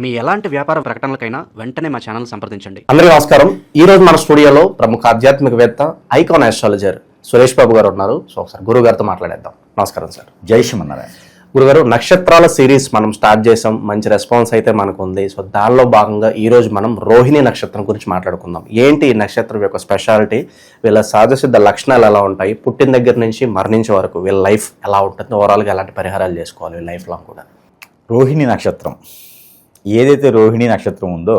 మీ ఎలాంటి వ్యాపార ప్రకటనలకైనా వెంటనే మా ఛానల్ సంప్రదించండి. అందరికీ నమస్కారం. ఈ రోజు మన స్టూడియోలో ప్రముఖ ఆధ్యాత్మికవేత్త ఐకాన్ ఆస్ట్రాలజర్ సురేష్ బాబు గారు ఉన్నారు. సో ఒకసారి గురువు గారితో మాట్లాడేద్దాం. నమస్కారం సార్. జై శ్రీమన్నారాయణ. గురుగారు నక్షత్రాల సిరీస్ మనం స్టార్ట్ చేసాం మంచి రెస్పాన్స్ అయితే మనకు ఉంది సో దానిలో భాగంగా ఈ రోజు మనం రోహిణి నక్షత్రం గురించి మాట్లాడుకుందాం. ఏంటి ఈ నక్షత్రం యొక్క స్పెషాలిటీ వీళ్ళ సహజసిద్ధ లక్షణాలు ఎలా ఉంటాయి? పుట్టిన దగ్గర నుంచి మరణించే వరకు వీళ్ళ లైఫ్ ఎలా ఉంటుంది? ఓవరాల్గా ఎలాంటి పరిహారాలు చేసుకోవాలి? వీళ్ళ లైఫ్ లాంగ్ కూడా. రోహిణి నక్షత్రం. ఏదైతే రోహిణి నక్షత్రం ఉందో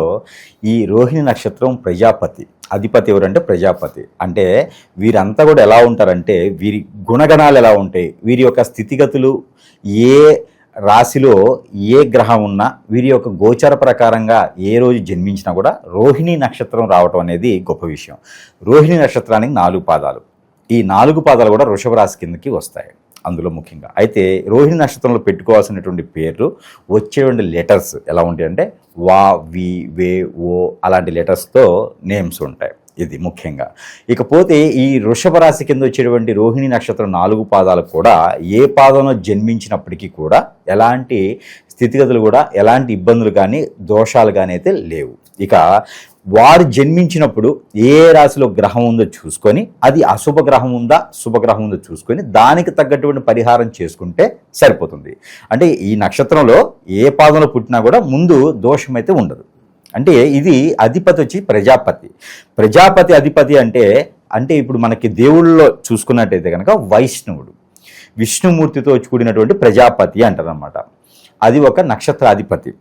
ఈ రోహిణి నక్షత్రం ప్రజాపతి. అధిపతి ఎవరంటే ప్రజాపతి. అంటే వీరంతా కూడా ఎలా ఉంటారంటే వీరి గుణగణాలు ఎలా ఉంటాయి వీరి యొక్క స్థితిగతులు ఏ రాశిలో ఏ గ్రహం ఉన్నా వీరి యొక్క గోచర ప్రకారంగా ఏ రోజు జన్మించినా కూడా రోహిణి నక్షత్రం రావటం అనేది గొప్ప విషయం. రోహిణి నక్షత్రానికి నాలుగు పాదాలు. ఈ నాలుగు పాదాలు కూడా వృషభ రాశి కిందకి వస్తాయి. అందులో ముఖ్యంగా. అయితే రోహిణి నక్షత్రంలో పెట్టుకోవాల్సినటువంటి పేర్లు వచ్చేటువంటి లెటర్స్ ఎలా ఉంటాయి అంటే వా వి వే ఓ అలాంటి లెటర్స్తో నేమ్స్ ఉంటాయి. ఇది ముఖ్యంగా. ఇకపోతే ఈ వృషభ రాశి కింద వచ్చేటువంటి రోహిణి నక్షత్రం నాలుగు పాదాలు కూడా ఏ పాదంలో జన్మించినప్పటికీ కూడా ఎలాంటి స్థితిగతులు కూడా ఎలాంటి ఇబ్బందులు కానీ దోషాలు కానీ అయితే లేవు. ఇక వారు జన్మించినప్పుడు ఏ రాశిలో గ్రహం ఉందో చూసుకొని అది అశుభ గ్రహం ఉందా శుభగ్రహం ఉందో చూసుకొని దానికి తగ్గటువంటి పరిహారం చేసుకుంటే సరిపోతుంది. అంటే ఈ నక్షత్రంలో ఏ పాదంలో పుట్టినా కూడా ముందు దోషం అయితే ఉండదు. అంటే ఇది అధిపతి వచ్చి ప్రజాపతి. ప్రజాపతి అధిపతి అంటే అంటే ఇప్పుడు మనకి దేవుళ్ళలో చూసుకున్నట్టయితే కనుక వైష్ణవుడు. విష్ణుమూర్తితో కూడినటువంటి ప్రజాపతి అంటారనమాట అది ఒక నక్షత్రాధిపతి.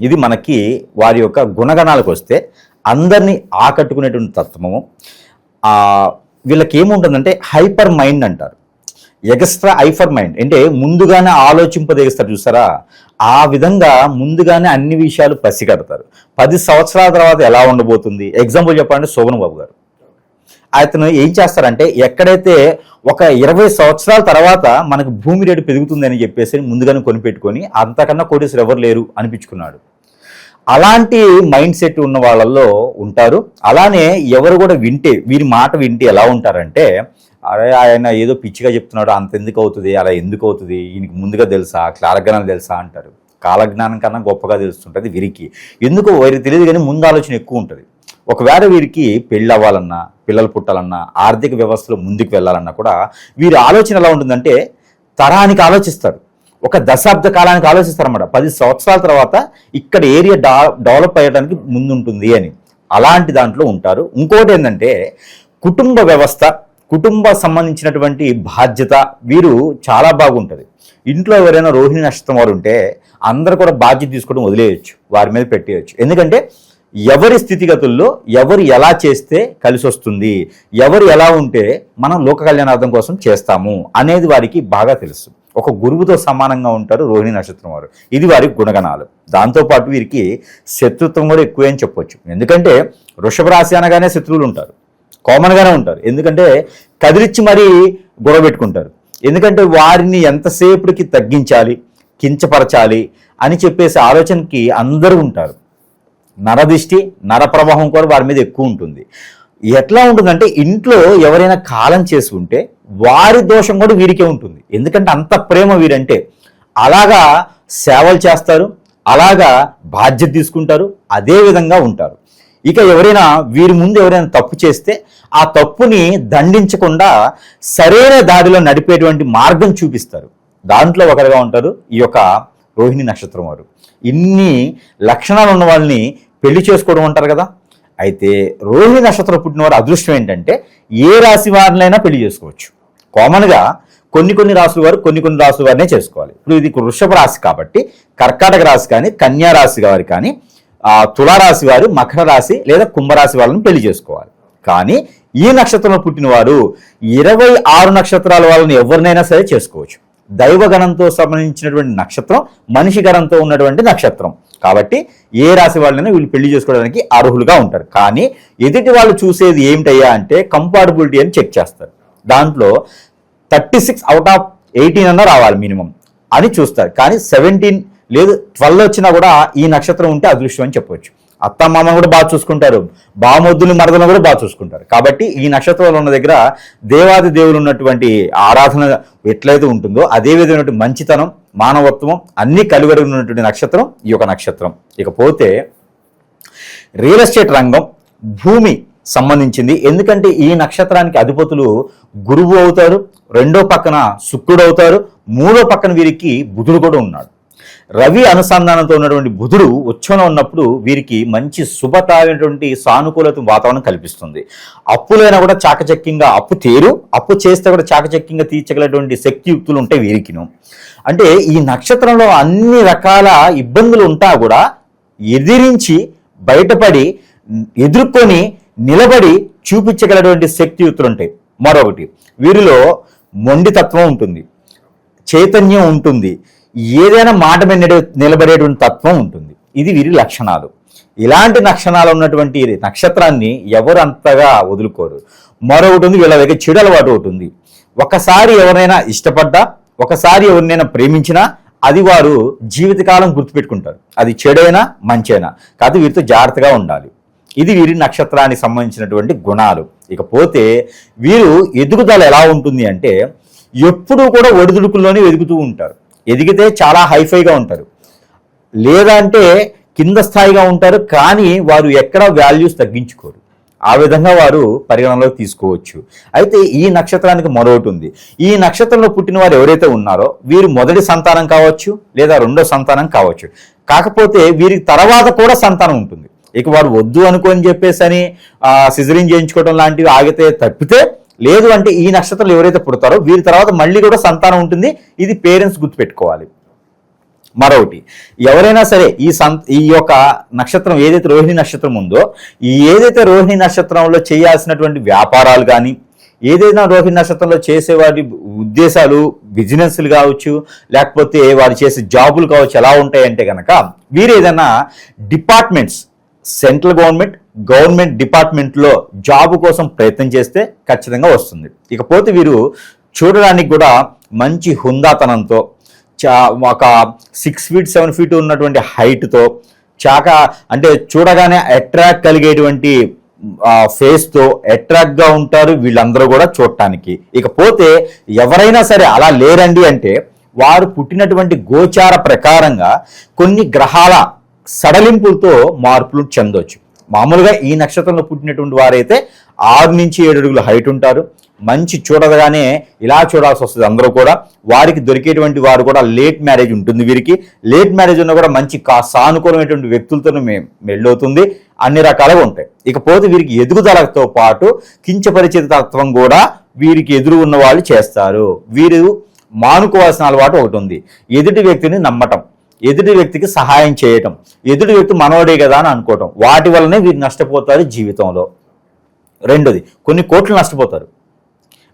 ఇది మనకి వారి యొక్క గుణగణాలకు వస్తే అందరినీ ఆకట్టుకునేటువంటి తత్వము. వీళ్ళకి ఏముంటుందంటే హైపర్ మైండ్ అంటారు. Extra hyper mind. అంటే ముందుగానే ఆలోచింపదగిస్తారు చూసారా? ఆ విధంగా ముందుగానే అన్ని విషయాలు పసిగడతారు. పది సంవత్సరాల తర్వాత ఎలా ఉండబోతుంది? ఎగ్జాంపుల్ చెప్పాలంటే శోభన్ బాబు గారు. అతను ఏం చేస్తారంటే ఎక్కడైతే ఒక ఇరవై సంవత్సరాల తర్వాత మనకు భూమి రేటు పెరుగుతుందని చెప్పేసి ముందుగానే కొనిపెట్టుకొని అంతకన్నా కోటీసులు ఎవరు లేరు అనిపించుకున్నాడు. అలాంటి మైండ్ సెట్ ఉన్న వాళ్ళల్లో ఉంటారు. అలానే ఎవరు కూడా వింటే వీరి మాట వింటే ఎలా ఉంటారంటే అరే ఆయన ఏదో పిచ్చిగా చెప్తున్నాడు అంత ఎందుకు అవుతుంది అలా ఎందుకు అవుతుంది ఈయనకి ముందుగా తెలుసా కాలజ్ఞానం తెలుసా అంటారు. కాలజ్ఞానం కన్నా గొప్పగా తెలుస్తుంటుంది వీరికి. ఎందుకు వీరికి తెలియదు కానీ ముందు ఆలోచన ఎక్కువ ఉంటుంది. ఒకవేళ వీరికి పెళ్ళి అవ్వాలన్నా పిల్లలు పుట్టాలన్నా ఆర్థిక వ్యవస్థలో ముందుకు వెళ్ళాలన్నా కూడా వీరి ఆలోచన ఎలా ఉంటుందంటే తరానికి ఆలోచిస్తారు. ఒక దశాబ్ద కాలానికి ఆలోచిస్తారన్నమాట. పది సంవత్సరాల తర్వాత ఇక్కడ ఏరియా డెవలప్ అయ్యడానికి ముందుంటుంది అని. అలాంటి దాంట్లో ఉంటారు. ఇంకోటి ఏంటంటే కుటుంబ వ్యవస్థ కుటుంబ సంబంధించినటువంటి బాధ్యత వీరు చాలా బాగుంటుంది. ఇంట్లో ఎవరైనా రోహిణి నష్టం వారు ఉంటే అందరూ కూడా బాధ్యత తీసుకోవడం వదిలేయచ్చు. వారి మీద పెట్టేయచ్చు. ఎందుకంటే ఎవరి స్థితిగతుల్లో ఎవరు ఎలా చేస్తే కలిసి వస్తుంది ఎవరు ఎలా ఉంటే మనం లోక కళ్యాణార్థం కోసం చేస్తాము అనేది వారికి బాగా తెలుసు. ఒక గురువుతో సమానంగా ఉంటారు రోహిణి నక్షత్రం వారు. ఇది వారి గుణగణాలు. దాంతోపాటు వీరికి శత్రుత్వం కూడా ఎక్కువే అని చెప్పొచ్చు. ఎందుకంటే వృషభ రాశి అనగానే శత్రువులు ఉంటారు. కామన్గానే ఉంటారు. ఎందుకంటే కదిలిచ్చి మరీ గొడవ పెట్టుకుంటారు. ఎందుకంటే వారిని ఎంతసేపుకి తగ్గించాలి కించపరచాలి అని చెప్పేసి ఆలోచనకి అందరూ ఉంటారు. నరదిష్టి నర ప్రవాహం కూడా వారి మీద ఎక్కువ ఉంటుంది. ఎట్లా ఉంటుందంటే ఇంట్లో ఎవరైనా కాలం చేసి ఉంటే వారి దోషం కూడా వీరికే ఉంటుంది. ఎందుకంటే అంత ప్రేమ వీరంటే అలాగా సేవలు చేస్తారు అలాగా బాధ్యత తీసుకుంటారు అదే విధంగా ఉంటారు. ఇక ఎవరైనా వీరి ముందు ఎవరైనా తప్పు చేస్తే ఆ తప్పుని దండించకుండా సరైన దారిలో నడిపేటువంటి మార్గం చూపిస్తారు. దాంట్లో ఒకరుగా ఉంటారు ఈ యొక్క రోహిణి నక్షత్రం వారు. ఇన్ని లక్షణాలు ఉన్న వాళ్ళని పెళ్ళి చేసుకోవడం అంటారు కదా? అయితే రోహిణి నక్షత్రం పుట్టినవారు అదృష్టం ఏంటంటే ఏ రాశి వారినైనా పెళ్ళి చేసుకోవచ్చు. కామన్గా కొన్ని కొన్ని రాసుల వారు కొన్ని కొన్ని రాసుల వారినే చేసుకోవాలి. ఇప్పుడు ఇది వృషభ రాశి కాబట్టి కర్కాటక రాశి కానీ కన్యా రాశి వారు కానీ తులారాశి వారు మకర రాశి లేదా కుంభరాశి వాళ్ళని పెళ్ళి చేసుకోవాలి. కానీ ఈ నక్షత్రంలో పుట్టినవారు ఇరవై ఆరు నక్షత్రాల వాళ్ళని ఎవరినైనా సరే చేసుకోవచ్చు. దైవగణంతో సంబంధించినటువంటి నక్షత్రం మనిషి గణంతో ఉన్నటువంటి నక్షత్రం. కాబట్టి ఏ రాశి వాళ్ళైనా వీళ్ళు పెళ్ళి చేసుకోవడానికి అర్హులుగా ఉంటారు. కానీ ఎదుటి వాళ్ళు చూసేది ఏమిటయ్యా అంటే కంపాటబిలిటీ అని చెక్ చేస్తారు. దాంట్లో thirty six out of eighteen అన్న రావాలి మినిమం అని చూస్తారు. కానీ సెవెంటీన్ లేదు ట్వెల్వ్ వచ్చినా కూడా ఈ నక్షత్రం ఉంటే అదృష్టం అని చెప్పవచ్చు. అత్త మామను కూడా బాగా చూసుకుంటారు. బామొద్దులు మరదలను కూడా బాగా చూసుకుంటారు. కాబట్టి ఈ నక్షత్రంలో ఉన్న దగ్గర దేవాది దేవులు ఉన్నటువంటి ఆరాధన ఎట్లయితే ఉంటుందో అదే విధమైనటువంటి మంచితనం మానవత్వం అన్నీ కలివరి ఉన్నటువంటి నక్షత్రం ఈ యొక్క నక్షత్రం. ఇకపోతే రియల్ ఎస్టేట్ రంగం భూమి సంబంధించింది. ఎందుకంటే ఈ నక్షత్రానికి అధిపతులు గురువు అవుతారు రెండో పక్కన శుక్రుడు అవుతారు మూడో పక్కన వీరికి బుధుడు కూడా ఉన్నాడు. రవి అనుసంధానంతో ఉన్నటువంటి బుధుడు ఉచ్చంలో ఉన్నప్పుడు వీరికి మంచి శుభతమైనటువంటి సానుకూలత వాతావరణం కల్పిస్తుంది. అప్పులైనా కూడా చాకచక్యంగా అప్పు తీరు అప్పు చేస్తే కూడా చాకచక్యంగా తీర్చగలటువంటి శక్తియుక్తులు ఉంటాయి వీరికిను. అంటే ఈ నక్షత్రంలో అన్ని రకాల ఇబ్బందులు ఉంటా కూడా ఎదిరించి బయటపడి ఎదుర్కొని నిలబడి చూపించగలటువంటి శక్తియుక్తులు ఉంటాయి. మరొకటి వీరిలో మొండితత్వం ఉంటుంది చైతన్యం ఉంటుంది ఏదైనా మాట మీద నిలబడేటువంటి తత్వం ఉంటుంది. ఇది వీరి లక్షణాలు. ఇలాంటి లక్షణాలు ఉన్నటువంటి నక్షత్రాన్ని ఎవరు అంతగా వదులుకోరు. మరొకటి ఉంది వీళ్ళ దగ్గర చెడు అలవాటు ఒకటి ఉంది. ఒకసారి ఎవరైనా ఇష్టపడ్డా ఒకసారి ఎవరినైనా ప్రేమించినా అది వారు జీవితకాలం గుర్తుపెట్టుకుంటారు. అది చెడైనా మంచైనా. కాదు వీరితో జాగ్రత్తగా ఉండాలి. ఇది వీరి నక్షత్రానికి సంబంధించినటువంటి గుణాలు. ఇకపోతే వీరు ఎదుగుదల ఎలా ఉంటుంది అంటే ఎప్పుడూ కూడా ఒడిదుడుకుల్లోనే ఎదుగుతూ ఉంటారు. ఎదిగితే చాలా హైఫైగా ఉంటారు. లేదంటే కింద స్థాయిగా ఉంటారు కానీ వారు ఎక్కడ వాల్యూస్ తగ్గించుకోరు. ఆ విధంగా వారు పరిగణనలోకి తీసుకోవచ్చు. అయితే ఈ నక్షత్రానికి మరొకటి ఉంది. ఈ నక్షత్రంలో పుట్టిన వారు ఎవరైతే ఉన్నారో వీరు మొదటి సంతానం కావచ్చు లేదా రెండో సంతానం కావచ్చు. కాకపోతే వీరికి తర్వాత కూడా సంతానం ఉంటుంది. ఇక వారు వద్దు అనుకోని చెప్పేసి అని సిజరింగ్ చేయించుకోవడం లాంటివి ఆగితే తప్పితే లేదు అంటే ఈ నక్షత్రాలు ఎవరైతే పుడతారో వీరి తర్వాత మళ్ళీ కూడా సంతానం ఉంటుంది. ఇది పేరెంట్స్ గుర్తుపెట్టుకోవాలి. మరొకటి ఎవరైనా సరే ఈ సం ఈ యొక్క నక్షత్రం ఏదైతే రోహిణి నక్షత్రం ఉందో ఈ ఏదైతే రోహిణి నక్షత్రంలో చేయాల్సినటువంటి వ్యాపారాలు కానీ ఏదైనా రోహిణి నక్షత్రంలో చేసే వారి ఉద్దేశాలు బిజినెస్లు కావచ్చు లేకపోతే వారు చేసే జాబులు కావచ్చు ఎలా ఉంటాయంటే కనుక వీరు ఏదైనా డిపార్ట్మెంట్స్ సెంట్రల్ గవర్నమెంట్ గవర్నమెంట్ డిపార్ట్మెంట్లో జాబ్ కోసం ప్రయత్నం చేస్తే ఖచ్చితంగా వస్తుంది. ఇకపోతే వీరు చూడడానికి కూడా మంచి హుందాతనంతో చా ఒక సిక్స్ ఫీట్ సెవెన్ ఫీట్ ఉన్నటువంటి హైట్తో చాక అంటే చూడగానే అట్రాక్ట్ కలిగేటువంటి ఫేస్తో అట్రాక్ట్గా ఉంటారు వీళ్ళందరూ కూడా చూడటానికి. ఇకపోతే ఎవరైనా సరే అలా లేరండి అంటే వారు పుట్టినటువంటి గోచార ప్రకారంగా కొన్ని గ్రహాల సడలింపులతో మార్పులు చెందొచ్చు. మామూలుగా ఈ నక్షత్రంలో పుట్టినటువంటి వారైతే ఆరు నుంచి ఏడు అడుగుల హైట్ ఉంటారు. మంచి చూడగానే ఇలా చూడాల్సి వస్తుంది అందరూ కూడా. వారికి దొరికేటువంటి వారు కూడా లేట్ మ్యారేజ్ ఉంటుంది వీరికి. లేట్ మ్యారేజ్ ఉన్న కూడా మంచి కా సానుకూలమైనటువంటి వ్యక్తులతో మెళ్ళవుతుంది. అన్ని రకాలుగా ఉంటాయి. ఇకపోతే వీరికి ఎదుగుదలతో పాటు కించపరిచిత తత్వం కూడా వీరికి ఎదురు ఉన్న వాళ్ళు చేస్తారు. వీరు మానుకోవాల్సిన అలవాటు ఒకటి ఉంది. ఎదుటి వ్యక్తిని నమ్మటం. ఎదుటి వ్యక్తికి సహాయం చేయటం ఎదుటి వ్యక్తి మనోడే కదా అని అనుకోవటం వాటి వల్లనే వీరు నష్టపోతారు జీవితంలో. రెండోది కొన్ని కోట్లు నష్టపోతారు.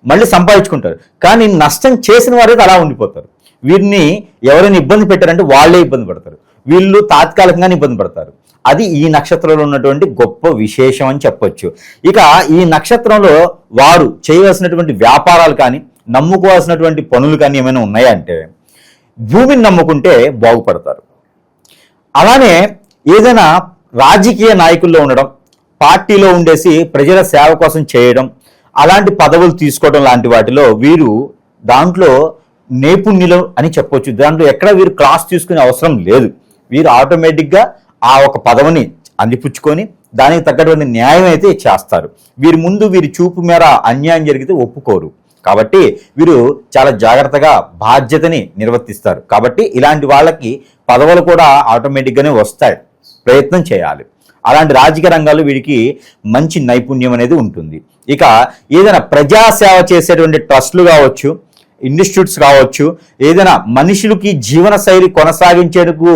మళ్ళీ సంపాదించుకుంటారు. కానీ నష్టం చేసిన వారు అలా ఉండిపోతారు. వీరిని ఎవరైనా ఇబ్బంది పెట్టారంటే వాళ్ళే ఇబ్బంది పడతారు. వీళ్ళు తాత్కాలికంగానే ఇబ్బంది పడతారు. అది ఈ నక్షత్రంలో ఉన్నటువంటి గొప్ప విశేషం అని చెప్పొచ్చు. ఇక ఈ నక్షత్రంలో వారు చేయవలసినటువంటి వ్యాపారాలు కానీ నమ్ముకోవాల్సినటువంటి పనులు కానీ ఏమైనా ఉన్నాయా అంటే? భూమిని నమ్ముకుంటే బాగుపడతారు. అలానే ఏదైనా రాజకీయ నాయకుల్లో ఉండడం పార్టీలో ఉండేసి ప్రజల సేవ కోసం చేయడం అలాంటి పదవులు తీసుకోవడం లాంటి వాటిలో వీరు దాంట్లో నైపుణ్యులు అని చెప్పొచ్చు. దాంట్లో ఎక్కడ వీరు క్లాస్ తీసుకునే అవసరం లేదు. వీరు ఆటోమేటిక్గా ఆ ఒక పదవిని అందిపుచ్చుకొని దానికి తగ్గటువంటి న్యాయం అయితే చేస్తారు. వీరి ముందు వీరి చూపు మేర అన్యాయం జరిగితే ఒప్పుకోరు. కాబట్టి వీరు చాలా జాగ్రత్తగా బాధ్యతని నిర్వర్తిస్తారు. కాబట్టి ఇలాంటి వాళ్ళకి పదవులు కూడా ఆటోమేటిక్గానే వస్తాయి. ప్రయత్నం చేయాలి. అలాంటి రాజకీయ రంగాల్లో వీడికి మంచి నైపుణ్యం అనేది ఉంటుంది. ఇక ఏదైనా ప్రజాసేవ చేసేటువంటి ట్రస్టులు కావచ్చు ఇన్స్టిట్యూట్స్ కావచ్చు ఏదైనా మనుషులకి జీవన శైలి కొనసాగించేందుకు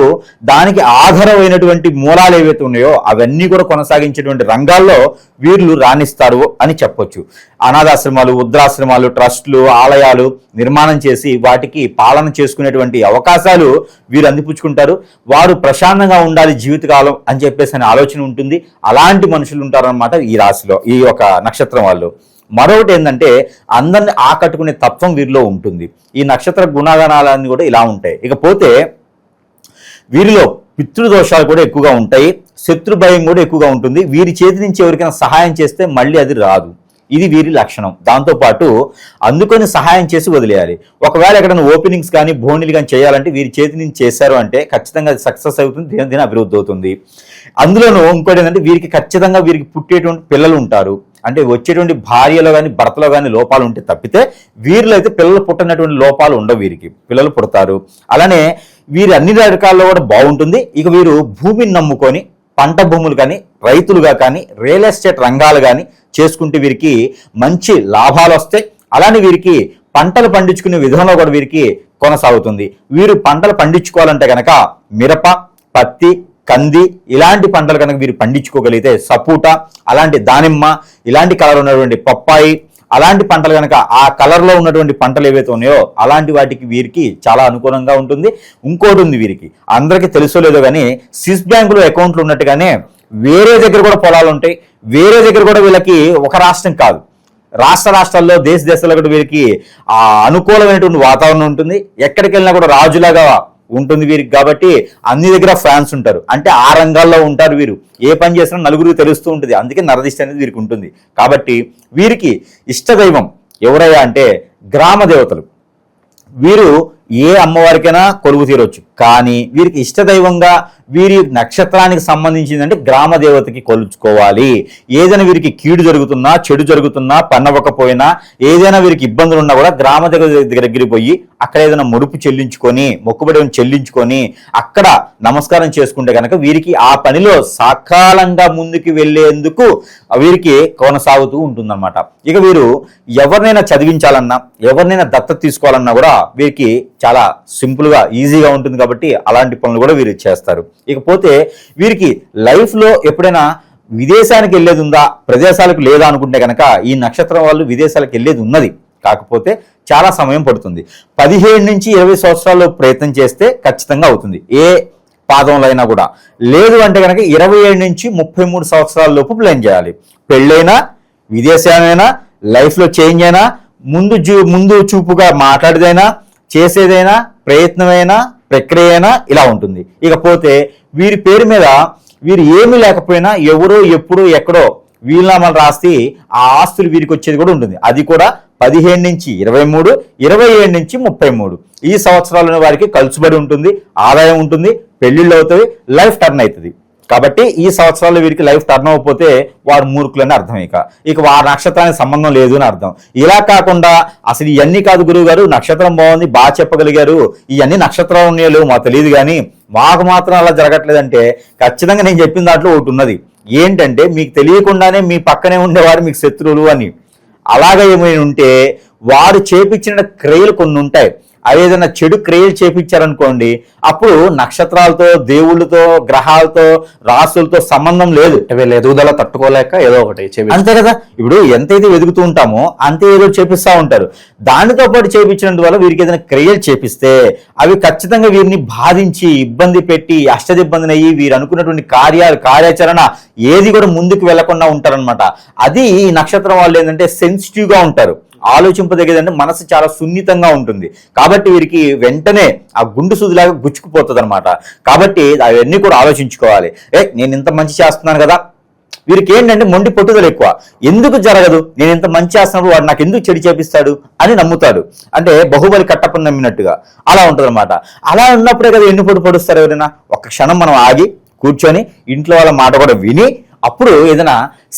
దానికి ఆధారమైనటువంటి మూలాలు ఏవైతే ఉన్నాయో అవన్నీ కూడా కొనసాగించేటువంటి రంగాల్లో వీళ్ళు రాణిస్తారు అని చెప్పొచ్చు. అనాథాశ్రమాలు వృద్ధాశ్రమాలు ట్రస్టులు ఆలయాలు నిర్మాణం చేసి వాటికి పాలన చేసుకునేటువంటి అవకాశాలు వీరు అందిపుచ్చుకుంటారు. వారు ప్రశాంతంగా ఉండాలి జీవితకాలం అని చెప్పేసి అనే ఆలోచన ఉంటుంది. అలాంటి మనుషులు ఉంటారన్నమాట ఈ రాశిలో ఈ యొక్క నక్షత్రం వాళ్ళు. మరొకటి ఏంటంటే అందరిని ఆకట్టుకునే తత్వం వీరిలో ఉంటుంది. ఈ నక్షత్ర గుణగణాలన్నీ కూడా ఇలా ఉంటాయి. ఇకపోతే వీరిలో పితృదోషాలు కూడా ఎక్కువగా ఉంటాయి. శత్రు భయం కూడా ఎక్కువగా ఉంటుంది. వీరి చేతి నుంచి ఎవరికైనా సహాయం చేస్తే మళ్ళీ అది రాదు. ఇది వీరి లక్షణం. దాంతోపాటు అందుకొని సహాయం చేసి వదిలేయాలి. ఒకవేళ ఎక్కడైనా ఓపెనింగ్స్ కానీ బోనీలు కానీ చేయాలంటే వీరి చేతి నుంచి చేశారు అంటే ఖచ్చితంగా అది సక్సెస్ అవుతుంది దిన అభివృద్ధి అవుతుంది. అందులోనూ ఇంకోటి ఏంటంటే వీరికి ఖచ్చితంగా వీరికి పుట్టేటువంటి పిల్లలు ఉంటారు. అంటే వచ్చేటువంటి భార్యలో కానీ భర్తలో కానీ లోపాలు ఉంటే తప్పితే వీరిలో అయితే పిల్లలు పుట్టినటువంటి లోపాలు ఉండవు వీరికి. పిల్లలు పుడతారు. అలానే వీరి అన్ని రకాల్లో కూడా బాగుంటుంది. ఇక వీరు భూమిని నమ్ముకొని పంట భూములు కానీ రైతులుగా కానీ రియల్ ఎస్టేట్ రంగాలు కానీ చేసుకుంటే వీరికి మంచి లాభాలు వస్తాయి. అలానే వీరికి పంటలు పండించుకునే విధానంలో కూడా వీరికి కొనసాగుతుంది. వీరు పంటలు పండించుకోవాలంటే కనుక మిరప పత్తి కంది ఇలాంటి పంటలు కనుక వీరు పండించుకోగలిగితే సపోటా అలాంటి దానిమ్మ ఇలాంటి కలర్ ఉన్నటువంటి పప్పాయి అలాంటి పంటలు కనుక ఆ కలర్లో ఉన్నటువంటి పంటలు ఏవైతే ఉన్నాయో అలాంటి వాటికి వీరికి చాలా అనుకూలంగా ఉంటుంది. ఇంకోటి ఉంది వీరికి. అందరికీ తెలుసో లేదో కానీ స్విస్ బ్యాంకులో అకౌంట్లు ఉన్నట్టుగానే వేరే దగ్గర కూడా పొలాలు ఉంటాయి. వేరే దగ్గర కూడా వీళ్ళకి ఒక రాష్ట్రం కాదు. రాష్ట్ర రాష్ట్రాల్లో దేశ దేశాల్లో కూడా వీరికి ఆ అనుకూలమైనటువంటి వాతావరణం ఉంటుంది. ఎక్కడికి వెళ్ళినా కూడా రాజులాగా ఉంటుంది వీరికి కాబట్టి అన్ని దగ్గర ఫ్యాన్స్ ఉంటారు. అంటే ఆ రంగాల్లో ఉంటారు వీరు. ఏ పని చేసినా నలుగురికి తెలుస్తూ ఉంటుంది. అందుకే నరదిష్టి అనేది వీరికి ఉంటుంది. కాబట్టి వీరికి ఇష్టదైవం ఎవరయ్యా అంటే గ్రామ దేవతలు. వీరు ఏ అమ్మవారికైనా కొలువు తీరొచ్చు. కానీ వీరికి ఇష్టదైవంగా వీరి నక్షత్రానికి సంబంధించిందంటే గ్రామ దేవతకి కొలుచుకోవాలి. ఏదైనా వీరికి కీడు జరుగుతున్నా చెడు జరుగుతున్నా పన్నవకపోయినా ఏదైనా వీరికి ఇబ్బందులు ఉన్నా కూడా గ్రామ దేవత దగ్గరికి పోయి అక్కడ ఏదైనా ముడుపు చెల్లించుకొని మొక్కుబడి చెల్లించుకొని అక్కడ నమస్కారం చేసుకుంటే కనుక వీరికి ఆ పనిలో సకాలంగా ముందుకు వెళ్ళేందుకు వీరికి కొనసాగుతూ ఉంటుందన్నమాట. ఇక వీరు ఎవరినైనా చదివించాలన్నా ఎవరినైనా దత్తత తీసుకోవాలన్నా కూడా వీరికి చాలా సింపుల్గా ఈజీగా ఉంటుంది కాబట్టి అలాంటి పనులు కూడా వీరు చేస్తారు. ఇకపోతే వీరికి లైఫ్లో ఎప్పుడైనా విదేశానికి వెళ్ళేది ఉందా? ప్రదేశాలకు లేదా అనుకుంటే కనుక ఈ నక్షత్రం వాళ్ళు విదేశాలకు వెళ్ళేది ఉన్నది. కాకపోతే చాలా సమయం పడుతుంది. పదిహేడు నుంచి ఇరవై సంవత్సరాల్లో ప్రయత్నం చేస్తే ఖచ్చితంగా అవుతుంది. ఏ పాదంలో అయినా కూడా. లేదు అంటే కనుక ఇరవై ఏడు నుంచి ముప్పై మూడు సంవత్సరాల లోపు ప్లాన్ చేయాలి. పెళ్ళైనా విదేశాలైనా లైఫ్లో చేంజ్ అయినా ముందు ముందు చూపుగా మాట్లాడేదైనా చేసేదైనా ప్రయత్నమైనా ప్రక్రియన ఇలా ఉంటుంది. ఇకపోతే వీరి పేరు మీద వీరు ఏమీ లేకపోయినా ఎవరో ఎప్పుడో ఎక్కడో వీలునామాలు రాస్తే ఆ ఆస్తులు వీరికి వచ్చేది కూడా ఉంటుంది. అది కూడా పదిహేను నుంచి ఇరవై మూడు ఇరవై ఏడు నుంచి ముప్పై మూడు. ఈ సంవత్సరాల వారికి కలుసుబడి ఉంటుంది ఆదాయం ఉంటుంది పెళ్ళిళ్ళు అవుతుంది లైఫ్ టర్న్ అవుతుంది. కాబట్టి ఈ సంవత్సరాల్లో వీరికి లైఫ్ టర్న్ అవ్వకపోతే వాడు మూర్ఖులని అర్థం ఇక. ఇక వారి నక్షత్రానికి సంబంధం లేదు అని అర్థం. ఇలా కాకుండా అసలు ఇవన్నీ కాదు గురువు గారు నక్షత్రం బాగుంది బాగా చెప్పగలిగారు. ఇవన్నీ నక్షత్రాలు ఉన్నాయో లేవు మాకు తెలియదు కానీ మాకు మాత్రం అలా జరగట్లేదంటే ఖచ్చితంగా నేను చెప్పిన దాంట్లో ఒకటి ఉన్నది. ఏంటంటే మీకు తెలియకుండానే మీ పక్కనే ఉండేవారు మీకు శత్రువులు అని. అలాగే ఏమైనా ఉంటే వారు చేపించిన క్రియలు కొన్ని ఉంటాయి. అవి ఏదైనా చెడు క్రియలు చేపించారనుకోండి అప్పుడు నక్షత్రాలతో దేవుళ్ళతో గ్రహాలతో రాసులతో సంబంధం లేదు. వీళ్ళ ఎదుగుదల తట్టుకోలేక ఏదో ఒకటి అంతే కదా? ఇప్పుడు ఎంతైతే వెతుకుతూ ఉంటామో అంతే ఏదో చేపిస్తూ ఉంటారు. దానితో పాటు చేపించినందు వల్ల వీరికి ఏదైనా క్రియలు చేపిస్తే అవి ఖచ్చితంగా వీరిని బాధించి ఇబ్బంది పెట్టి అష్టదిబ్బందిని అయ్యి వీరు అనుకున్నటువంటి కార్యాలు కార్యాచరణ ఏది కూడా ముందుకు వెళ్ళకుండా ఉంటారనమాట అది ఈ నక్షత్రం వాళ్ళు ఏంటంటే సెన్సిటివ్గా ఉంటారు. ఆలోచింపదగ్గదంటే మనసు చాలా సున్నితంగా ఉంటుంది. కాబట్టి వీరికి వెంటనే ఆ గుండు సూదిలాగా గుచ్చుకుపోతుంది అనమాట కాబట్టి అవన్నీ కూడా ఆలోచించుకోవాలి. ఏ నేను ఇంత మంచి చేస్తున్నాను కదా. వీరికి ఏంటంటే మొండి పట్టుదల ఎక్కువ. ఎందుకు జరగదు? నేను ఇంత మంచి చేస్తున్నప్పుడు వాడు నాకు ఎందుకు చెడు చేపిస్తాడు అని నమ్ముతాడు. అంటే బహుబలి కట్టపని నమ్మినట్టుగా. అలా ఉంటుంది అలా ఉన్నప్పుడే కదా ఎన్ని పొట్టు పడుస్తారు ఎవరైనా? ఒక క్షణం మనం ఆగి కూర్చొని ఇంట్లో వాళ్ళ మాట కూడా విని అప్పుడు ఏదైనా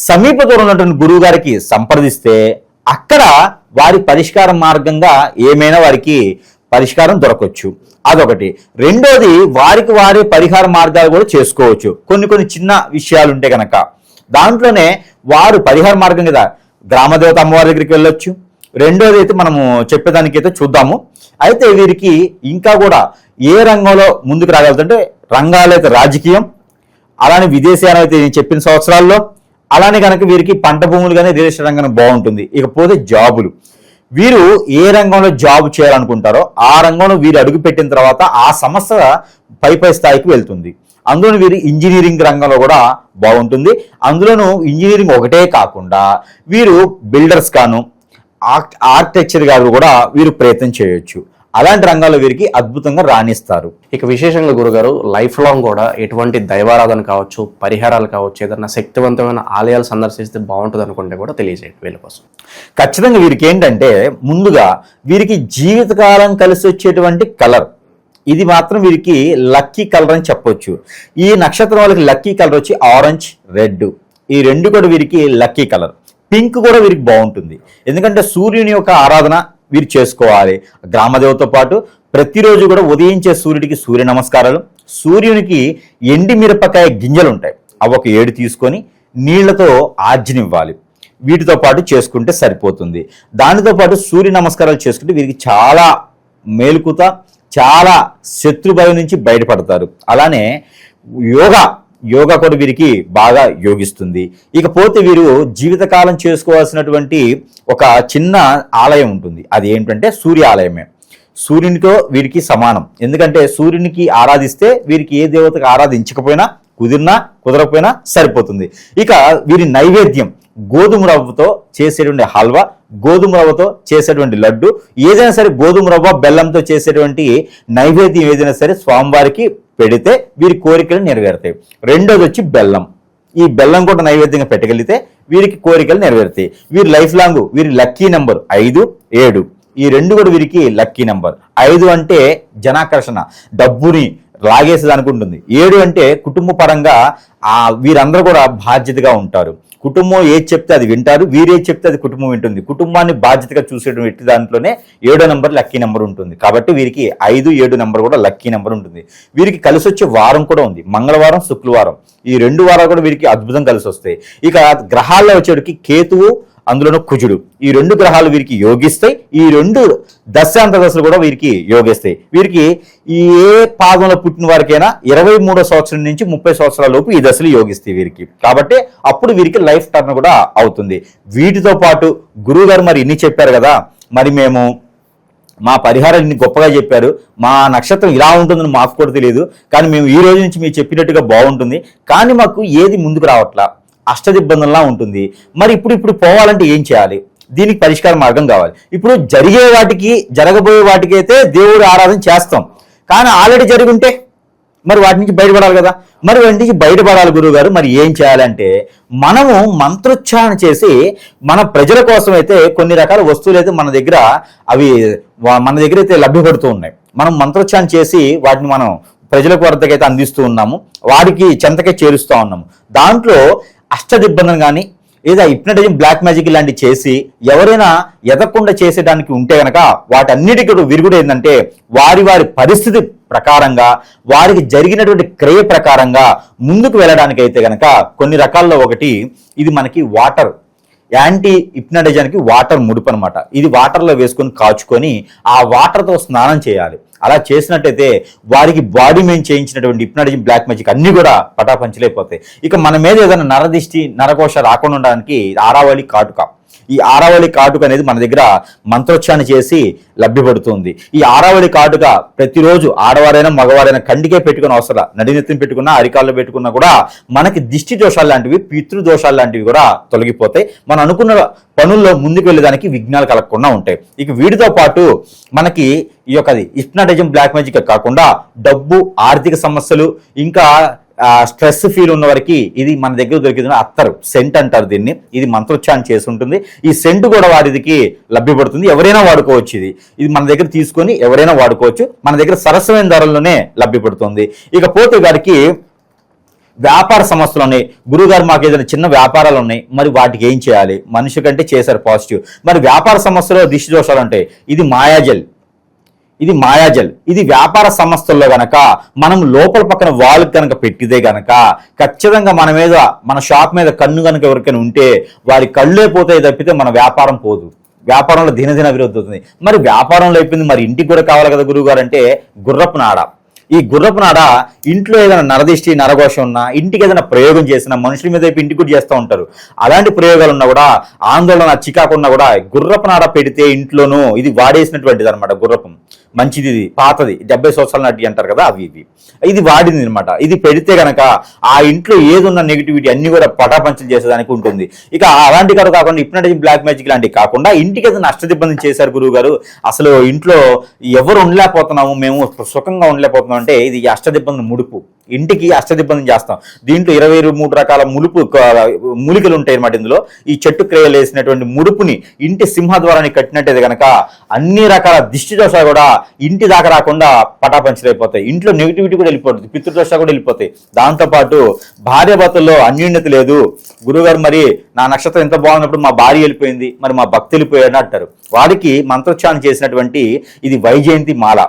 సమీప దూరం ఉన్నటువంటి గురువు గారికి సంప్రదిస్తే అక్కడ వారి పరిష్కార మార్గంగా ఏమైనా వారికి పరిష్కారం దొరకవచ్చు అదొకటి. రెండోది వారికి వారి పరిహార మార్గాలు కూడా చేసుకోవచ్చు. కొన్ని కొన్ని చిన్న విషయాలు ఉంటే కనుక దాంట్లోనే వారు పరిహార మార్గం కదా గ్రామదేవత అమ్మవారి దగ్గరికి వెళ్ళొచ్చు. రెండోది అయితే మనము చెప్పేదానికైతే చూద్దాము. అయితే వీరికి ఇంకా కూడా ఏ రంగంలో ముందుకు రాగలుగుతుంటే రంగాలైతే రాజకీయం. అలానే విదేశీయాలు అయితే నేను చెప్పిన సంవత్సరాల్లో అలానే కనుక వీరికి పంట భూములు కానీ రియల్ ఎస్టేట్ రంగం బాగుంటుంది. ఇకపోతే జాబులు. వీరు ఏ రంగంలో జాబ్ చేయాలనుకుంటారో ఆ రంగంలో వీరు అడుగు పెట్టిన తర్వాత ఆ సంస్థ పై పై స్థాయికి వెళ్తుంది. అందులోనూ వీరు ఇంజనీరింగ్ రంగంలో కూడా బాగుంటుంది. అందులోనూ ఇంజనీరింగ్ ఒకటే కాకుండా వీరు బిల్డర్స్ గాను ఆర్కిటెక్చర్ గారు కూడా వీరు ప్రయత్నం చేయొచ్చు. అలాంటి రంగాల్లో వీరికి అద్భుతంగా రాణిస్తారు. ఇక విశేషంగా గురుగారు లైఫ్ లాంగ్ కూడా ఎటువంటి దైవారాధన కావచ్చు పరిహారాలు కావచ్చు ఏదైనా శక్తివంతమైన ఆలయాలు సందర్శిస్తే బాగుంటుంది అనుకుంటే కూడా తెలియజేయండి వీళ్ళ కోసం. ఖచ్చితంగా వీరికి ఏంటంటే ముందుగా వీరికి జీవితకాలం కలిసి వచ్చేటువంటి కలర్. ఇది మాత్రం వీరికి లక్కీ కలర్ అని చెప్పొచ్చు. ఈ నక్షత్రం వాళ్ళకి లక్కీ కలర్ వచ్చి ఆరెంజ్ రెడ్. ఈ రెండు కూడా వీరికి లక్కీ కలర్. పింక్ కూడా వీరికి బాగుంటుంది. ఎందుకంటే సూర్యుని యొక్క ఆరాధన వీరు చేసుకోవాలి. గ్రామదేవతో పాటు ప్రతిరోజు కూడా ఉదయించే సూర్యుడికి సూర్య నమస్కారాలు. సూర్యునికి ఎండి మిరపకాయ గింజలు ఉంటాయి అవి ఒక ఏడు తీసుకొని నీళ్ళతో ఆజ్ఞనివ్వాలి వీటితో పాటు చేసుకుంటే సరిపోతుంది. దానితో పాటు సూర్య నమస్కారాలు చేసుకుంటే వీరికి చాలా మేలుకుత చాలా శత్రుభయం నుంచి బయటపడతారు. అలానే యోగా యోగా కూడా వీరికి బాగా యోగిస్తుంది. ఇకపోతే వీరు జీవితకాలం చేసుకోవాల్సినటువంటి ఒక చిన్న ఆలయం ఉంటుంది. అది ఏంటంటే సూర్య ఆలయమే. సూర్యునితో వీరికి సమానం. ఎందుకంటే సూర్యునికి ఆరాధిస్తే వీరికి ఏ దేవతకు ఆరాధించకపోయినా కుదిరినా కుదరకపోయినా సరిపోతుంది. ఇక వీరి నైవేద్యం గోధుమ రవ్వతో చేసేటువంటి హల్వా గోధుమ రవ్వతో చేసేటువంటి లడ్డు ఏదైనా సరే గోధుమ రవ్వ బెల్లంతో చేసేటువంటి నైవేద్యం ఏదైనా సరే స్వామివారికి పెడితే వీరి కోరికలు నెరవేరుతాయి. రెండోది వచ్చి బెల్లం. ఈ బెల్లం కూడా నైవేద్యంగా పెట్టగలిగితే వీరికి కోరికలు నెరవేరుతాయి. వీరి లైఫ్ లాంగ్ వీరి లక్కీ నెంబర్ ఐదు ఏడు. ఈ రెండు కూడా వీరికి లక్కీ నెంబర్. ఐదు అంటే జనాకర్షణ డబ్బుని లాగేసేది అనుకుంటుంది ఏడు అంటే కుటుంబ పరంగా ఆ వీరందరూ కూడా బాధ్యతగా ఉంటారు. కుటుంబం ఏది చెప్తే అది వింటారు. వీరేది చెప్తే అది కుటుంబం వింటుంది. కుటుంబాన్ని బాధ్యతగా చూసేటువంటి దాంట్లోనే ఏడో నెంబర్ లక్కీ నెంబర్ ఉంటుంది. కాబట్టి వీరికి ఐదు ఏడు నెంబర్ కూడా లక్కీ నెంబర్ ఉంటుంది. వీరికి కలిసి వచ్చే వారం కూడా ఉంది. మంగళవారం శుక్రవారం ఈ రెండు వారాలు కూడా వీరికి అద్భుతం కలిసి వస్తాయి ఇక గ్రహాల్లో వచ్చేటికి కేతువు అందులోనూ కుజుడు. ఈ రెండు గ్రహాలు వీరికి యోగిస్తాయి. ఈ రెండు దశాంత దశలు కూడా వీరికి యోగిస్తాయి. వీరికి ఏ పాదంలో పుట్టిన వారికైనా ఇరవై మూడో సంవత్సరం నుంచి ముప్పై సంవత్సరాల లోపు ఈ దశలు యోగిస్తాయి వీరికి. కాబట్టి అప్పుడు వీరికి లైఫ్ టర్న్ కూడా అవుతుంది. వీటితో పాటు గురువు గారు మరి ఇన్ని చెప్పారు కదా. మరి మేము మా పరిహారం ఇన్ని గొప్పగా చెప్పారు. మా నక్షత్రం ఇలా ఉంటుందని మాకు కూడా తెలియదు. కానీ మేము ఈ రోజు నుంచి మీరు చెప్పినట్టుగా బాగుంటుంది. కానీ మాకు ఏది ముందుకు రావట్లా? అష్టదిబ్బందంలా ఉంటుంది. మరి ఇప్పుడు ఇప్పుడు పోవాలంటే ఏం చేయాలి? దీనికి పరిష్కార మార్గం కావాలి. ఇప్పుడు జరిగే వాటికి జరగబోయే వాటికి అయితే దేవుడు ఆరాధన చేస్తాం. కానీ ఆల్రెడీ జరుగుంటే మరి వాటి నుంచి బయటపడాలి కదా. మరి వాటి నుంచి బయటపడాలి గురువు గారు మరి ఏం చేయాలంటే మనము మంత్రోచ్చారణ చేసి మన ప్రజల కోసం అయితే కొన్ని రకాల వస్తువులు అయితే మన దగ్గర అవి మన దగ్గర అయితే లభ్యపడుతూ ఉన్నాయి. మనం మంత్రోచ్చారణ చేసి వాటిని మనం ప్రజలకు వద్దకైతే అందిస్తూ ఉన్నాము. వారికి చెంతకే చేరుస్తూ ఉన్నాము. దాంట్లో అష్టదిబ్బందం కానీ లేదా హిప్నటిజం బ్లాక్ మ్యాజిక్ లాంటివి చేసి ఎవరైనా ఎదగకుండా చేసేదానికి ఉంటే గనక వాటన్నిటికీ విరుగుడు ఏంటంటే వారి వారి పరిస్థితి ప్రకారంగా వారికి జరిగినటువంటి క్రియ ప్రకారంగా ముందుకు వెళ్ళడానికి అయితే గనక కొన్ని రకాల్లో ఒకటి ఇది మనకి వాటర్. యాంటీ హిప్నటిజానికి వాటర్ ముడుపు అనమాట ఇది వాటర్లో వేసుకొని కాచుకొని ఆ వాటర్తో స్నానం చేయాలి. అలా చేసినట్టయితే వారికి బాడీ మీద చేయించినటువంటి హిప్నటిజం బ్లాక్ మ్యాజిక్ అన్నీ కూడా పటాపంచలైపోతాయి. ఇక మన మీద ఏదైనా నరదిష్టి నరకోశ రాకుండా ఉండడానికి ఆరావళి కాటుక. ఈ ఆరావళి కాటుక అనేది మన దగ్గర మంత్రోచ్చారణ చేసి లభ్యపడుతుంది. ఈ ఆరావళి కాటుక ప్రతిరోజు ఆడవారైనా మగవారైనా కండికే పెట్టుకుని అవసరం నడినెత్తిని పెట్టుకున్నా అరికాల్లో పెట్టుకున్నా కూడా మనకి దిష్టి దోషాలు లాంటివి పితృ దోషాలు లాంటివి కూడా తొలగిపోతాయి. మనం అనుకున్న పనుల్లో ముందుకు వెళ్ళేదానికి విఘ్నాలు కలగకుండా ఉంటాయి. ఇక వీటితో పాటు మనకి ఈ యొక్క హిప్నటిజం బ్లాక్ మ్యాజిక్ కాకుండా డబ్బు ఆర్థిక సమస్యలు ఇంకా స్ట్రెస్ ఫీల్ ఉన్న వారికి ఇది మన దగ్గర దొరికింది అత్తరు. సెంట్ అంటారు దీన్ని. ఇది మంత్రోచ్చారణ చేసి ఉంటుంది. ఈ సెంట్ కూడా వారికి లభ్యపడుతుంది. ఎవరైనా వాడుకోవచ్చు ఇది. ఇది మన దగ్గర తీసుకొని ఎవరైనా వాడుకోవచ్చు. మన దగ్గర సరసమైన ధరల్లోనే లభ్యపడుతుంది. ఇకపోతే వారికి వ్యాపార సంస్థలు ఉన్నాయి. గురుగారు మాకు ఏదైనా చిన్న వ్యాపారాలు ఉన్నాయి. మరి వాటికి ఏం చేయాలి? మనిషి కంటే చేశారు పాజిటివ్. మరి వ్యాపార సంస్థలో దిష్టి దోషాలు ఉంటాయి. ఇది మాయాజల్. ఇది మాయాజల్. ఇది వ్యాపార సంస్థల్లో గనక మనం లోపల పక్కన వాళ్ళు కనుక పెట్టితే గనక ఖచ్చితంగా మన మీద మన షాప్ మీద కన్ను కనుక ఎవరికైనా ఉంటే వారి కళ్ళే పోతాయి తప్పితే మన వ్యాపారం పోదు. వ్యాపారంలో దినదిన అభివృద్ధి అవుతుంది. మరి వ్యాపారంలో అయిపోయింది మరి ఇంటికి కూడా కావాలి కదా గురువు గారు అంటే గుర్రపు నాడ. ఈ గుర్రపు నాడ ఇంట్లో ఏదైనా నరదిష్టి నరఘోషం ఉన్నా ఇంటికి ఏదైనా ప్రయోగం చేసినా మనుషుల మీద ఇంటికి కూడా చేస్తూ ఉంటారు. అలాంటి ప్రయోగాలు ఉన్నా కూడా ఆందోళన చికాకున్నా కూడా గుర్రపు నాడ పెడితే ఇంట్లోనూ ఇది వాడేసినటువంటిది అనమాట గుర్రపం. మంచిది ఇది పాతది డెబ్బై సంవత్సరాల నాటి అంటారు కదా అవి ఇవి. ఇది వాడింది అనమాట ఇది పెడితే గనక ఆ ఇంట్లో ఏదున్న నెగిటివిటీ అన్ని కూడా పటాపంచలు చేసేదానికి ఉంటుంది. ఇక అలాంటి కాదు కాకుండా ఇప్పుడు బ్లాక్ మ్యాజిక్ లాంటివి కాకుండా ఇంటికి ఏదైనా నష్టదిబ్బంది చేశారు గురువు గారు అసలు ఇంట్లో ఎవరు ఉండలేకపోతున్నాము మేము సుఖంగా ఉండలేకపోతున్నాం అంటే ఇది అష్టదిబ్బంది ముడుపు. ఇంటికి అష్టదిబ్బంది చేస్తాం. దీంట్లో ఇరవై మూడు రకాల ములుపు మూలికలు ఉంటాయి అన్నమాట ఇందులో. ఈ చెట్టు క్రియలు వేసినటువంటి ముడుపుని ఇంటి సింహద్వారాన్ని కట్టినట్టయితే కనుక అన్ని రకాల దిష్టి దోష కూడా ఇంటి దాకా రాకుండా పటాపంచలైపోతాయి ఇంట్లో నెగిటివిటీ కూడా వెళ్ళిపోతుంది పితృదోష కూడా వెళ్ళిపోతాయి. దాంతోపాటు భార్య భర్తల్లో అన్యోన్యత లేదు. గురుగారు మరి నా నక్షత్రం ఎంత బాగున్నప్పుడు మా భార్య వెళ్ళిపోయింది మరి మా భక్తి వెళ్ళిపోయాడు అంటారు. వారికి మంత్రోచ్చారణ చేసినటువంటి ఇది వైజయంతి మాల.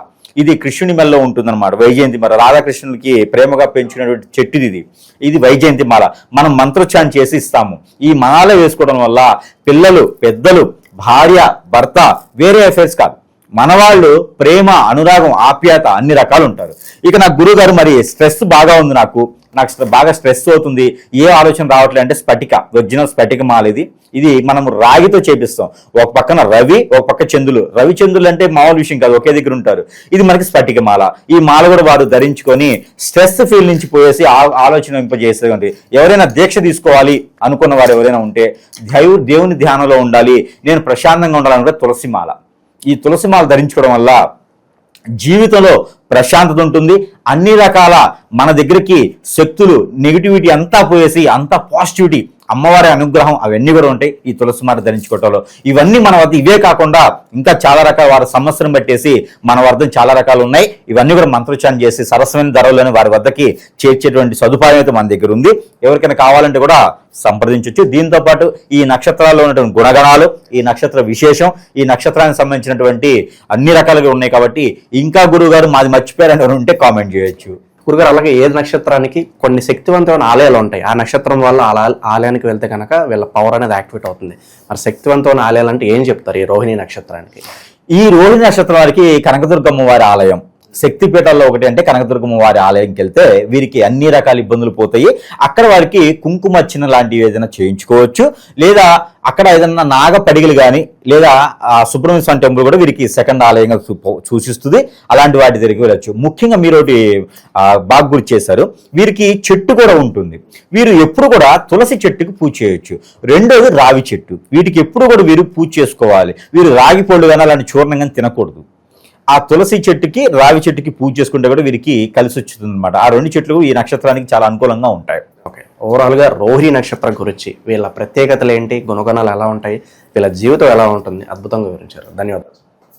ఇది కృష్ణుని మెల్లో ఉంటుందన్నమాట వైజయంతి మాల. రాధాకృష్ణులకి ప్రేమగా పెంచినటువంటి చెట్టు ఇది. ఇది వైజయంతి మాల. మనం మంత్రోచ్చారణ చేసి ఇస్తాము. ఈ మాల వేసుకోవడం వల్ల పిల్లలు పెద్దలు భార్య భర్త వేరే అఫైర్స్ కాదు. మనవాళ్ళు ప్రేమ అనురాగం ఆప్యాయత అన్ని రకాలు ఉంటారు ఇక నా గురువు గారు మరి స్ట్రెస్ బాగా ఉంది నాకు. నాకు బాగా స్ట్రెస్ అవుతుంది. ఏ ఆలోచన రావట్లేదు అంటే స్ఫటిక ఒరిజినల్ స్ఫటిక మాల ఇది ఇది మనం రాగితో చేపిస్తాం. ఒక పక్కన రవి ఒక పక్క చందులు. రవి చందులు అంటే మామూలు విషయం కాదు ఒకే దగ్గర ఉంటారు. ఇది మనకి స్ఫటిక మాల. ఈ మాల కూడా వారు ధరించుకొని స్ట్రెస్ ఫీల్ నుంచి పోయేసి ఆ- ఆలోచన ఇంపజేసేది ఎవరైనా దీక్ష తీసుకోవాలి అనుకున్న వారు ఎవరైనా ఉంటే దేవుని ధ్యానంలో ఉండాలి. నేను ప్రశాంతంగా ఉండాలనుకుంటే తులసి మాల. ఈ తులసి మాల ధరించుకోవడం వల్ల జీవితంలో ప్రశాంతత ఉంటుంది. అన్ని రకాల మన దగ్గరికి శక్తులు నెగిటివిటీ అంతా పోయేసి అంతా పాజిటివిటీ అమ్మవారి అనుగ్రహం అవన్నీ కూడా ఉంటాయి. ఈ తులసి ధరించుకోవటంలో ఇవన్నీ మన వద్ద ఇవే కాకుండా ఇంకా చాలా రకాల వారి సమస్యను బట్టేసి మన వద్ద చాలా రకాలు ఉన్నాయి. ఇవన్నీ కూడా మంత్రోచ్చారణ చేసి సరసమైన ధరలోనే వారి వద్దకి చేర్చేటువంటి సదుపాయం అయితే మన దగ్గర ఉంది. ఎవరికైనా కావాలంటే కూడా సంప్రదించవచ్చు దీంతో పాటు ఈ నక్షత్రాల్లో ఉన్నటువంటి గుణగణాలు ఈ నక్షత్ర విశేషం ఈ నక్షత్రానికి సంబంధించినటువంటి అన్ని రకాలుగా ఉన్నాయి కాబట్టి ఇంకా గురువు గారు మాది మర్చిపోయారని ఉంటే కామెంట్ చేయొచ్చు. గురుగారు అలాగే ఏ నక్షత్రానికి కొన్ని శక్తివంతమైన ఆలయాలు ఉంటాయి. ఆ నక్షత్రం వల్ల ఆలయానికి వెళ్తే కనుక వీళ్ళ పవర్ అనేది యాక్టివేట్ అవుతుంది. మరి శక్తివంతమైన ఆలయాలు అంటే ఏం చెప్తారు ఈ రోహిణి నక్షత్రానికి? ఈ రోహిణి నక్షత్రం వారికి కనకదుర్గమ్మ వారి ఆలయం. శక్తిపీఠాల్లో ఒకటి అంటే కనకదుర్గమ్మ వారి ఆలయంకి వెళ్తే వీరికి అన్ని రకాల ఇబ్బందులు పోతాయి. అక్కడ వారికి కుంకుమర్చన లాంటివి ఏదైనా చేయించుకోవచ్చు. లేదా అక్కడ ఏదైనా నాగ పడిగలు కానీ లేదా సుబ్రహ్మణ్య స్వామి టెంపుల్ కూడా వీరికి సెకండ్ ఆలయంగా సూచిస్తుంది. అలాంటి వాటి దగ్గరికి వెళ్ళచ్చు. ముఖ్యంగా మీరు ఒకటి బాగా గుర్తు చేశారు. వీరికి చెట్టు కూడా ఉంటుంది. వీరు ఎప్పుడు కూడా తులసి చెట్టుకి పూజ చేయొచ్చు. రెండోది రావి చెట్టు. వీటికి ఎప్పుడు కూడా వీరు పూజ చేసుకోవాలి. వీరు రాగి పళ్ళు కానీ అలాంటి చూర్ణం కానీ తినకూడదు. ఆ తులసి చెట్టుకి రావి చెట్టుకి పూజ చేసుకుంటే కూడా వీరికి కలిసి వచ్చుతుంది అనమాట ఆ రెండు చెట్లు ఈ నక్షత్రానికి చాలా అనుకూలంగా ఉంటాయి. ఓకే. ఓవరాల్గా రోహిణి నక్షత్రం గురించి వీళ్ళ ప్రత్యేకతలు ఏంటి గుణగణాలు ఎలా ఉంటాయి వీళ్ళ జీవితం ఎలా ఉంటుంది అద్భుతంగా వివరించారు. ధన్యవాదాలు.